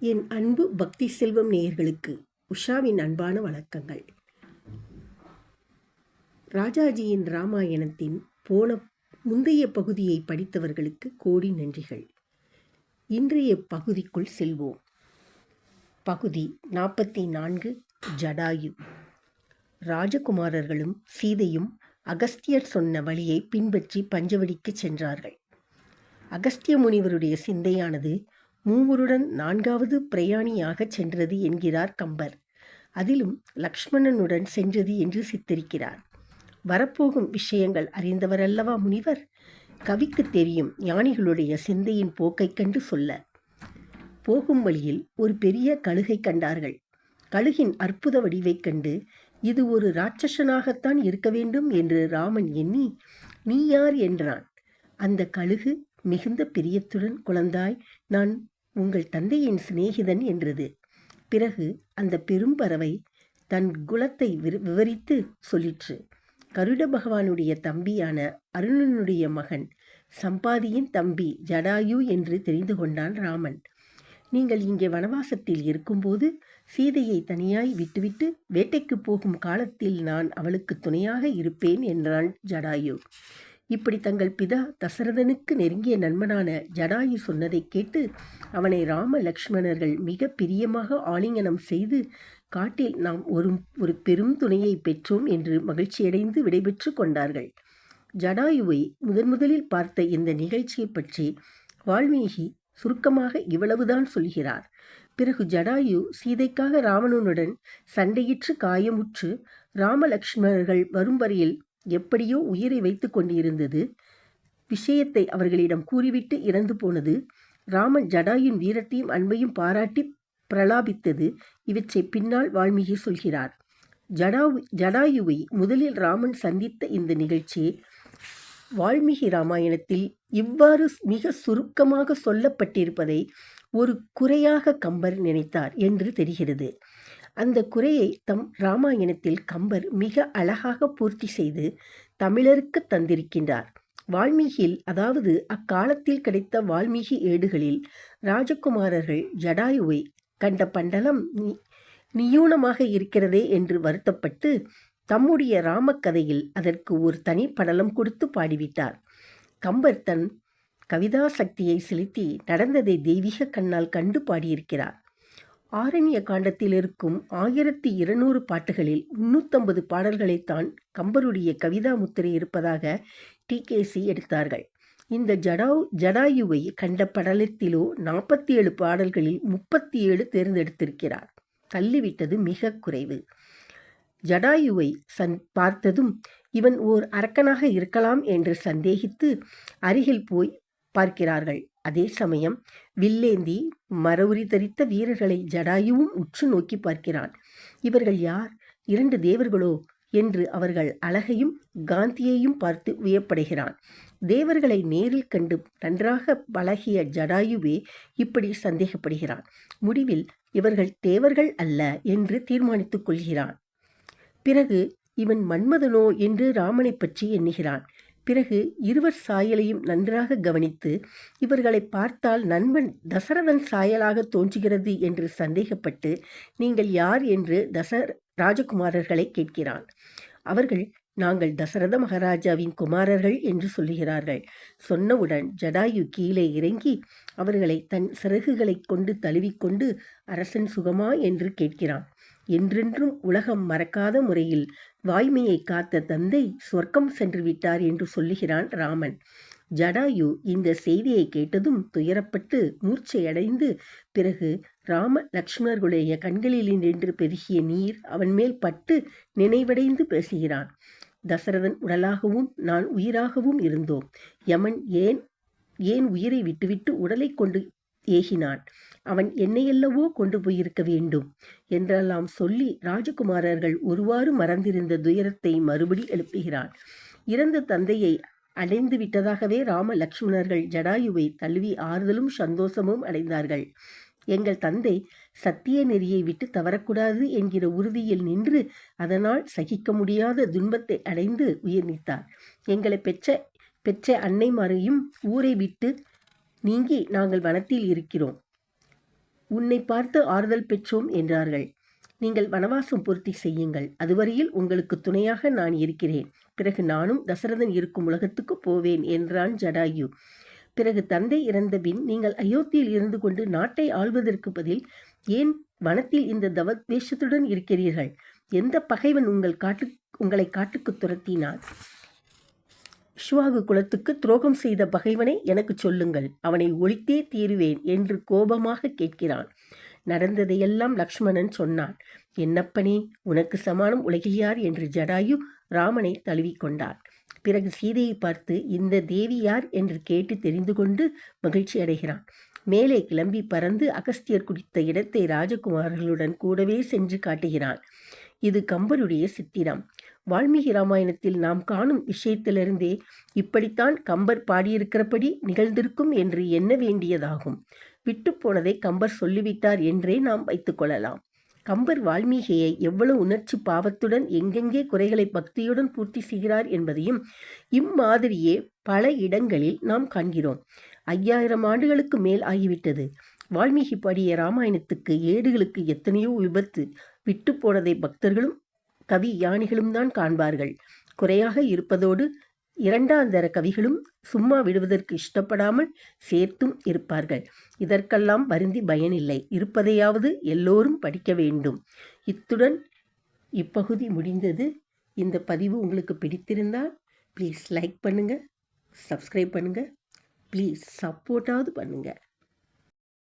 என் அன்பு பக்தி செல்வம் நேயர்களுக்கு உஷாவின் அன்பான வணக்கங்கள். ராஜாஜியின் ராமாயணத்தின் போன முந்தைய பகுதியை படித்தவர்களுக்கு கோடி நன்றிகள். இன்றைய பகுதிக்குள் செல்வோம். பகுதி நாற்பத்தி நான்கு ஜடாயு. ராஜகுமாரர்களும் சீதையும் அகஸ்தியர் சொன்ன வழியை பின்பற்றி பஞ்சவடிக்கு சென்றார்கள். அகஸ்திய முனிவருடைய சிந்தையானது மூவருடன் நான்காவது பிரயாணியாகச் சென்றது என்கிறார் கம்பர். அதிலும் லக்ஷ்மணனுடன் சென்றது என்று சித்தரிக்கிறார். வரப்போகும் விஷயங்கள் அறிந்தவரல்லவா முனிவர்? கவிக்கு தெரியும் ஞானிகளுடைய சிந்தையின் போக்கைக் கண்டு சொல்ல. போகும் வழியில் ஒரு பெரிய கழுகை கண்டார்கள். கழுகின் அற்புத வடிவைக் கண்டு இது ஒரு ராட்சசனாகத்தான் இருக்க வேண்டும் என்று ராமன் எண்ணி நீ யார்? என்றான். அந்த கழுகு மிகுந்த பிரியத்துடன் குழந்தாய். நான் உங்கள் தந்தையின் சிநேகிதன் என்றது. பிறகு அந்த பெரும்பறவை தன் குலத்தை விவரித்து சொல்லிற்று. கருட பகவானுடைய தம்பியான அருணனுடைய மகன் சம்பாதியின் தம்பி ஜடாயு என்று தெரிந்து கொண்டான் ராமன். நீங்கள் இங்கே வனவாசத்தில் இருக்கும்போது சீதையை தனியாய் விட்டுவிட்டு வேட்டைக்கு போகும் காலத்தில் நான் அவளுக்கு துணையாக இருப்பேன் என்றான் ஜடாயு. இப்படி தங்கள் பிதா தசரதனுக்கு நெருங்கிய நண்பனான ஜடாயு சொன்னதை கேட்டு அவனை ராம லக்ஷ்மணர்கள் மிக பிரியமாக ஆலிங்கனம் செய்து காட்டில் நாம் ஒரு ஒரு பெரும் துணையை பெற்றோம் என்று மகிழ்ச்சியடைந்து விடைபெற்று கொண்டார்கள். ஜடாயுவை முதன் முதலில் பார்த்த இந்த நிகழ்ச்சியை பற்றி வால்மீகி சுருக்கமாக இவ்வளவுதான் சொல்கிறார். பிறகு ஜடாயு சீதைக்காக ராவணனுடன் சண்டையிற்று காயமுற்று ராமலக்ஷ்மணர்கள் வரும் வரையில் எப்படியோ உயிரை வைத்து கொண்டிருந்தது. விஷயத்தை அவர்களிடம் கூறிவிட்டு இறந்து போனது. ராமன் ஜடாயின் வீரத்தையும் அன்பையும் பாராட்டி பிரலாபித்தது. இவற்றை பின்னால் வால்மீகி சொல்கிறார். ஜடாவு ஜடாயுவை முதலில் ராமன் சந்தித்த இந்த நிகழ்ச்சி வால்மீகி ராமாயணத்தில் இவ்வாறு மிக சுருக்கமாக சொல்லப்பட்டிருப்பதை ஒரு குறையாக கம்பர் நினைத்தார் என்று தெரிகிறது. அந்த குறையை தம் ராமாயணத்தில் கம்பர் மிக அழகாக பூர்த்தி செய்து தமிழருக்கு தந்திருக்கின்றார். வால்மீகியில் அதாவது அக்காலத்தில் கிடைத்த வால்மீகி ஏடுகளில் ராஜகுமாரர்கள் ஜடாயுவை கண்ட பண்டலம் நியூனமாக இருக்கிறதே என்று வருத்தப்பட்டு தம்முடைய ராமக்கதையில் அதற்கு ஒரு தனி படலம் கொடுத்து பாடிவிட்டார். கம்பர் தன் கவிதா சக்தியை செலுத்தி நடந்ததை தெய்வீக கண்ணால் கண்டு பாடியிருக்கிறார். ஆரண்ய காண்டத்தில் இருக்கும் ஆயிரத்தி இருநூறு பாட்டுகளில் முன்னூத்தம்பது பாடல்களைத்தான் கம்பருடைய கவிதா முத்திரை இருப்பதாக டிகேசி எடுத்தார்கள். இந்த ஜடாவ் ஜடாயுவை கண்ட படலத்திலோ நாற்பத்தி ஏழு பாடல்களில் முப்பத்தி ஏழு தேர்ந்தெடுத்திருக்கிறார். தள்ளிவிட்டது மிக குறைவு. ஜடாயுவை சந் பார்த்ததும் இவன் ஓர் அரக்கனாக இருக்கலாம் என்று சந்தேகித்து அருகில் போய் பார்க்கிறார்கள். அதே சமயம் வில்லேந்தி மரவுரி தரித்த வீரர்களை ஜடாயுவும் உற்று நோக்கி பார்க்கிறான். இவர்கள் யார்? இரண்டு தேவர்களோ? என்று அவர்கள் அழகையும் காந்தியையும் பார்த்து வியப்படைகிறான். தேவர்களை நேரில் கண்டு நன்றாக பழகிய ஜடாயுவே இப்படி சந்தேகப்படுகிறான். முடிவில் இவர்கள் தேவர்கள் அல்ல என்று தீர்மானித்துக் கொள்கிறான். பிறகு இவன் மன்மதனோ என்று ராமனை பற்றி எண்ணுகிறான். பிறகு இருவர் சாயலையும் நன்றாக கவனித்து இவர்களை பார்த்தால் நண்பன் தசரதன் சாயலாக தோன்றுகிறது என்று சந்தேகப்பட்டு நீங்கள் யார்? என்று தச ராஜகுமாரர்களை கேட்கிறான். அவர்கள் நாங்கள் தசரத மகாராஜாவின் குமாரர்கள் என்று சொல்லுகிறார்கள். சொன்னவுடன் ஜடாயு கீழே இறங்கி அவர்களை தன் சிறகுகளை கொண்டு தழுவிக்கொண்டு அரசன் சுகமா? என்று கேட்கிறான். என்றென்றும் உலகம் மறக்காத முறையில் வாய்மையை காத்த தந்தை சொர்க்கம் சென்று விட்டார் என்று சொல்லுகிறான் ராமன். ஜடாயு இந்த செய்தியை கேட்டதும் துயரப்பட்டு மூர்ச்சையடைந்து பிறகு ராம லக்ஷ்மணர்களுடைய கண்களில் நின்று பெருகிய நீர் அவன் மேல் பட்டு நினைவடைந்து பேசுகிறான். தசரதன் உடலாகவும் நான் உயிராகவும் இருந்தோம். யமன் ஏன் ஏன் உயிரை விட்டுவிட்டு உடலை கொண்டு ஏகினான்? அவன் என்னையல்லவோ கொண்டு போயிருக்க வேண்டும் என்றெல்லாம் சொல்லி ராஜகுமாரர்கள் ஒருவாறு மறந்திருந்த துயரத்தை மறுபடி எழுப்புகிறான் இறந்த தந்தையை அடைந்து விட்டதாகவே ராம லக்ஷ்மணர்கள் ஜடாயுவை தழுவி ஆறுதலும் சந்தோஷமும் அடைந்தார்கள். எங்கள் தந்தை சத்திய நெறியை விட்டு தவறக்கூடாது என்கிற உறுதியில் நின்று அதனால் சகிக்க முடியாத துன்பத்தை அடைந்து உயிர் நீத்தார் எங்களை பெற்ற பெற்ற அன்னைமாரையும் ஊரை விட்டு நீங்கி நாங்கள் வனத்தில் இருக்கிறோம். உன்னை பார்த்து ஆறுதல் பெற்றோம் என்றார்கள். நீங்கள் வனவாசம் பூர்த்தி செய்யுங்கள். அதுவரையில் உங்களுக்கு துணையாக நான் இருக்கிறேன். பிறகு நானும் தசரதன் இருக்கும் உலகத்துக்கு போவேன் என்றான் ஜடாயு. பிறகு தந்தை இறந்தபின் நீங்கள் அயோத்தியில் இருந்து கொண்டு நாட்டை ஆள்வதற்கு பதில் ஏன் வனத்தில் இந்த தவத்வேஷத்துடன் இருக்கிறீர்கள்? எந்த பகைவன் உங்கள் காட்டு உங்களை காட்டுக்கு துரத்தினார் ஷுவாகு குலத்துக்கு துரோகம் செய்த பகைவனை எனக்கு சொல்லுங்கள். அவனை ஒழித்தே தீருவேன் என்று கோபமாக கேட்கிறான். நடந்ததையெல்லாம் லக்ஷ்மணன் சொன்னான். என்னப்பனே உனக்கு சமானம் உலகில் யார்? என்று ஜடாயு ராமனை தழுவிக்கொண்டார் பிறகு சீதையை பார்த்து இந்த தேவி யார்? என்று கேட்டு தெரிந்து கொண்டு மகிழ்ச்சி அடைகிறான். மேலே கிளம்பி பறந்து அகஸ்தியர் குடித்த இடத்தை ராஜகுமாரர்களுடன் கூடவே சென்று காட்டுகிறான். இது கம்பருடைய சித்திரம். வால்மீகி ராமாயணத்தில் நாம் காணும் விஷயத்திலிருந்தே இப்படித்தான் கம்பர் பாடியிருக்கிறபடி நிகழ்ந்திருக்கும் என்று எண்ண வேண்டியதாகும். விட்டுப்போனதை கம்பர் சொல்லிவிட்டார் என்றே நாம் வைத்துக்கொள்ளலாம் கம்பர் வால்மீகியை எவ்வளவு உணர்ச்சி பாவத்துடன் எங்கெங்கே குறைகளை பக்தியுடன் பூர்த்தி செய்கிறார் என்பதையும் இம்மாதிரியே பல இடங்களில் நாம் காண்கிறோம். ஐயாயிரம் ஆண்டுகளுக்கு மேல் ஆகிவிட்டது. வால்மீகி பாடிய ராமாயணத்துக்கு ஏடுகளுக்கு எத்தனையோ விபத்து விட்டு போனதை பக்தர்களும் கவி யானிகளும் தான் காண்பார்கள். குறையாக இருப்பதோடு இரண்டாந்தர கவிகளும் சும்மா விடுவதற்கு இஷ்டப்படாமல் சேர்த்தும் இருப்பார்கள். இதற்கெல்லாம் வருந்தி பயனில்லை. இருப்பதையாவது எல்லோரும் படிக்க வேண்டும். இத்துடன் இப்பகுதி முடிந்தது. இந்த பதிவு உங்களுக்கு பிடித்திருந்தால் ப்ளீஸ் லைக் பண்ணுங்கள் சப்ஸ்கிரைப் பண்ணுங்கள் ப்ளீஸ் சப்போர்ட்டாவது பண்ணுங்கள்